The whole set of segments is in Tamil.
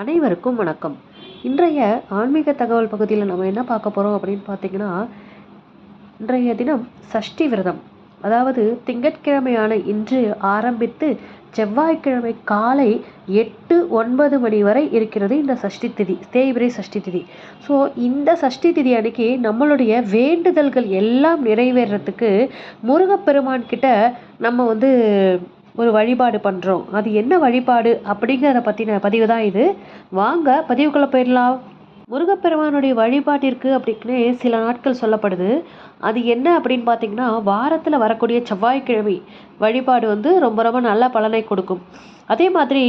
அனைவருக்கும் வணக்கம். இன்றைய ஆன்மீக தகவல் பகுதியில் நம்ம என்ன பார்க்க போகிறோம் அப்படின்னு பார்த்தீங்கன்னா இன்றைய தினம் சஷ்டி விரதம். அதாவது திங்கட்கிழமையான இன்று ஆரம்பித்து செவ்வாய்க்கிழமை காலை எட்டு ஒன்பது மணி வரை இருக்கிறது இந்த சஷ்டி திதி தேய்பிரை சஷ்டி திதி. ஸோ இந்த சஷ்டி திதி அன்னைக்கு நம்மளுடைய வேண்டுதல்கள் எல்லாம் நிறைவேறத்துக்கு முருகப்பெருமான் கிட்ட நம்ம வந்து ஒரு வழிபாடு பண்ணுறோம் அது என்ன வழிபாடு அப்படிங்கிறத பற்றின பதிவு தான் இது. வாங்க பதிவுக்குள்ளே போயிடலாம். முருகப்பெருமானுடைய வழிபாட்டிற்கு அப்படின்னு சில நாட்கள் சொல்லப்படுது. அது என்ன அப்படின்னு பார்த்தீங்கன்னா வாரத்தில் வரக்கூடிய செவ்வாய்க்கிழமை வழிபாடு வந்து ரொம்ப ரொம்ப நல்ல பலனை கொடுக்கும். அதே மாதிரி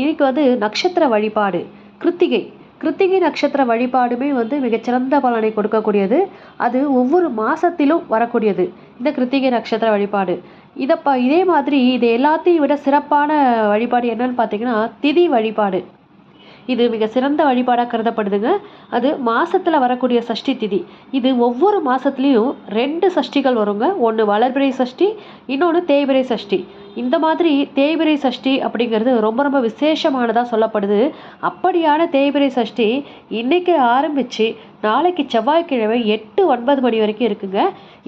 இன்னைக்கு வந்து நட்சத்திர வழிபாடு கிருத்திகை. கிருத்திகை நட்சத்திர வழிபாடுமே வந்து மிகச்சிறந்த பலனை கொடுக்கக்கூடியது. அது ஒவ்வொரு மாதத்திலும் வரக்கூடியது. இந்த கிருத்திகை நட்சத்திர வழிபாடு. இதை ப இதே மாதிரி இது எல்லாத்தையும் விட சிறப்பான வழிபாடு என்னன்னு பார்த்தீங்கன்னா திதி வழிபாடு. இது மிக சிறந்த வழிபாடாக கருதப்படுதுங்க. அது மாதத்தில் வரக்கூடிய சஷ்டி திதி. இது ஒவ்வொரு மாதத்துலேயும் ரெண்டு சஷ்டிகள் வருங்க. ஒன்று வளர்பிறை சஷ்டி இன்னொன்று தேய்பிறை சஷ்டி. இந்த மாதிரி தேய்பிரை சஷ்டி அப்படிங்கிறது ரொம்ப ரொம்ப விசேஷமானதாக சொல்லப்படுது. அப்படியான தேய்பிரை சஷ்டி இன்றைக்கி ஆரம்பித்து நாளைக்கு செவ்வாய்க்கிழமை எட்டு ஒன்பது மணி வரைக்கும் இருக்குங்க.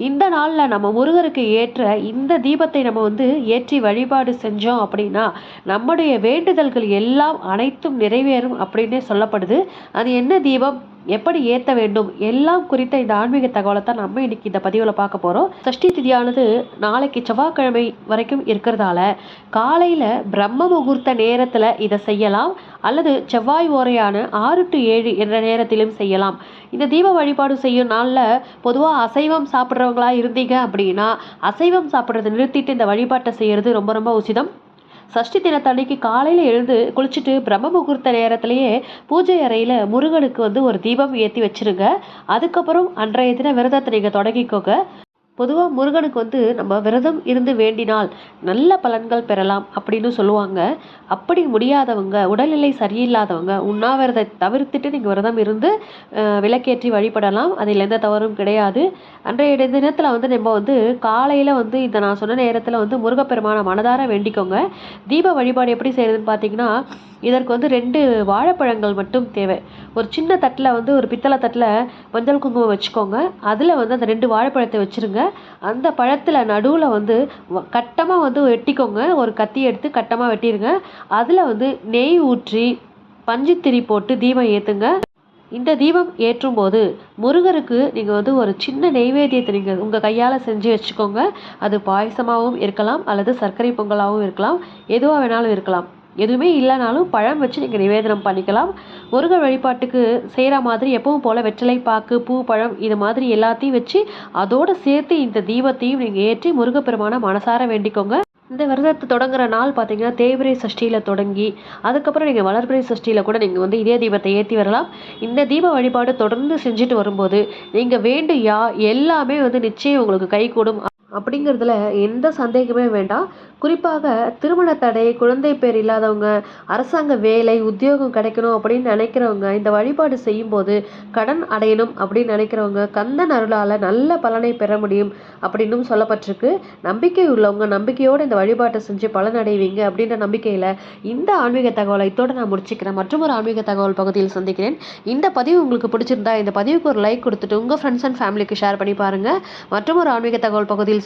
இந்த நாளில் நம்ம முருகருக்கு ஏற்ற இந்த தீபத்தை நம்ம வந்து ஏற்றி வழிபாடு செஞ்சோம் அப்படின்னா நம்முடைய வேண்டுதல்கள் எல்லாம் அனைத்தும் நிறைவேறும் அப்படின்னே சொல்லப்படுது. அது என்ன தீபம்? எப்படி ஏற்ற வேண்டும்? எல்லாம் குறித்த இந்த ஆன்மீக தகவலை தான் நம்ம இன்னைக்கு இந்த பதிவில் பார்க்க போகிறோம் சஷ்டி திதியானது நாளைக்கு செவ்வாய்க்கிழமை வரைக்கும் இருக்கிறதால காலையில் பிரம்ம முகூர்த்த நேரத்தில் இதை செய்யலாம். அல்லது செவ்வாய் ஓரையான ஆறு டு ஏழு என்ற நேரத்திலும் செய்யலாம். இந்த தீப வழிபாடு செய்யும் நாளில் பொதுவாக அசைவம் சாப்பிட்றவங்களா இருந்தீங்க அப்படின்னா அசைவம் சாப்பிட்றதை நிறுத்திட்டு இந்த வழிபாட்டை செய்கிறது ரொம்ப ரொம்ப உசிதம். சஷ்டி தினத்தன்னைக்கு காலையில் எழுந்து குளிச்சுட்டு பிரம்ம முகூர்த்த நேரத்திலேயே பூஜை அறையில் முருகனுக்கு வந்து ஒரு தீபம் ஏற்றி வச்சிருங்க. அதுக்கப்புறம் அன்றைய தின விரதத்தை நீங்கள் தொடங்கிக்கோங்க. பொதுவாக முருகனுக்கு வந்து நம்ம விரதம் இருந்து வேண்டினால் நல்ல பலன்கள் பெறலாம் அப்படின்னு சொல்லுவாங்க. அப்படி முடியாதவங்க உடல்நிலை சரியில்லாதவங்க உண்ணாவிரதை தவிர்த்துட்டு நீங்கள் விரதம் இருந்து விளக்கேற்றி வழிபடலாம். அதில் எந்த தவறும் கிடையாது. அன்றைய தினத்தில் வந்து நம்ம வந்து காலையில் வந்து இந்த நான் சொன்ன நேரத்தில் வந்து முருகப்பெருமான மனதார வேண்டிக்கோங்க. தீப வழிபாடு எப்படி செய்கிறதுன்னு பார்த்தீங்கன்னா இதற்கு வந்து ரெண்டு வாழைப்பழங்கள் மட்டும் தேவை. ஒரு சின்ன தட்டில் வந்து ஒரு பித்தளை தட்டில் மஞ்சள் குங்குமம் வச்சுக்கோங்க. அதில் வந்து அந்த ரெண்டு வாழைப்பழத்தை வச்சுருங்க. அந்த பழத்தில் நடுவில் வந்து கட்டமாக வந்து வெட்டிக்கோங்க. ஒரு கத்தி எடுத்து கட்டமாக வெட்டிடுங்க அதில் வந்து நெய் ஊற்றி பஞ்சுத்திரி போட்டு தீபம் ஏற்றுங்க இந்த தீபம் ஏற்றும் போது முருகருக்கு நீங்கள் வந்து ஒரு சின்ன நெய்வேத்தியத்தை நீங்கள் உங்கள் கையால் செஞ்சு வச்சுக்கோங்க. அது பாயசமாகவும் இருக்கலாம் அல்லது சர்க்கரை பொங்கலாகவும் இருக்கலாம். எதுவாக வேணாலும் இருக்கலாம். எதுவுமே இல்லைனாலும் பழம் வச்சு நீங்கள் நிவேதனம் பண்ணிக்கலாம். முருகர் வழிபாட்டுக்கு செய்கிற மாதிரி எப்பவும் போல் வெற்றிலை பாக்கு பூ பழம் இது மாதிரி எல்லாத்தையும் வச்சு அதோடு சேர்த்து இந்த தீபத்தையும் நீங்கள் ஏற்றி முருகப்பெருமான மனசார வேண்டிக்கோங்க. இந்த விரதத்தை தொடங்குற நாள் பார்த்தீங்கன்னா தேய்பிரை சஷ்டியில் தொடங்கி அதுக்கப்புறம் நீங்கள் வளர்பிரை சஷ்டியில் கூட நீங்கள் வந்து இதே தீபத்தை ஏற்றி வரலாம். இந்த தீப வழிபாடு தொடர்ந்து செஞ்சுட்டு வரும்போது நீங்கள் வேண்டு யா எல்லாமே வந்து நிச்சயம் உங்களுக்கு கைகூடும். அப்படிங்கிறதுல எந்த சந்தேகமே வேண்டாம். குறிப்பாக திருமண தடை குழந்தை பேர் இல்லாதவங்க அரசாங்க வேலை உத்தியோகம் கிடைக்கணும் அப்படின்னு நினைக்கிறவங்க இந்த வழிபாடு செய்யும்போது கடன் அடையணும் அப்படின்னு நினைக்கிறவங்க கந்தன் அருளால் நல்ல பலனை பெற முடியும் அப்படின்னும் சொல்லப்பட்டிருக்கு. நம்பிக்கை உள்ளவங்க நம்பிக்கையோடு இந்த வழிபாட்டை செஞ்சு பலன் அடைவீங்க அப்படின்ற நம்பிக்கையில் இந்த ஆன்மீக தகவலை இதோடு நான் முடிச்சுக்கிறேன். மற்றும் ஒரு ஆன்மீக தகவல் பகுதியில் சந்திக்கிறேன். இந்த பதிவு உங்களுக்கு பிடிச்சிருந்தா இந்த பதிவுக்கு ஒரு லைக் கொடுத்துட்டு உங்கள் ஃப்ரெண்ட்ஸ் அண்ட் ஃபேமிலிக்கு ஷேர் பண்ணி பாருங்கள் மற்றும் ஒரு ஆன்மீக தகவல் பகுதியில்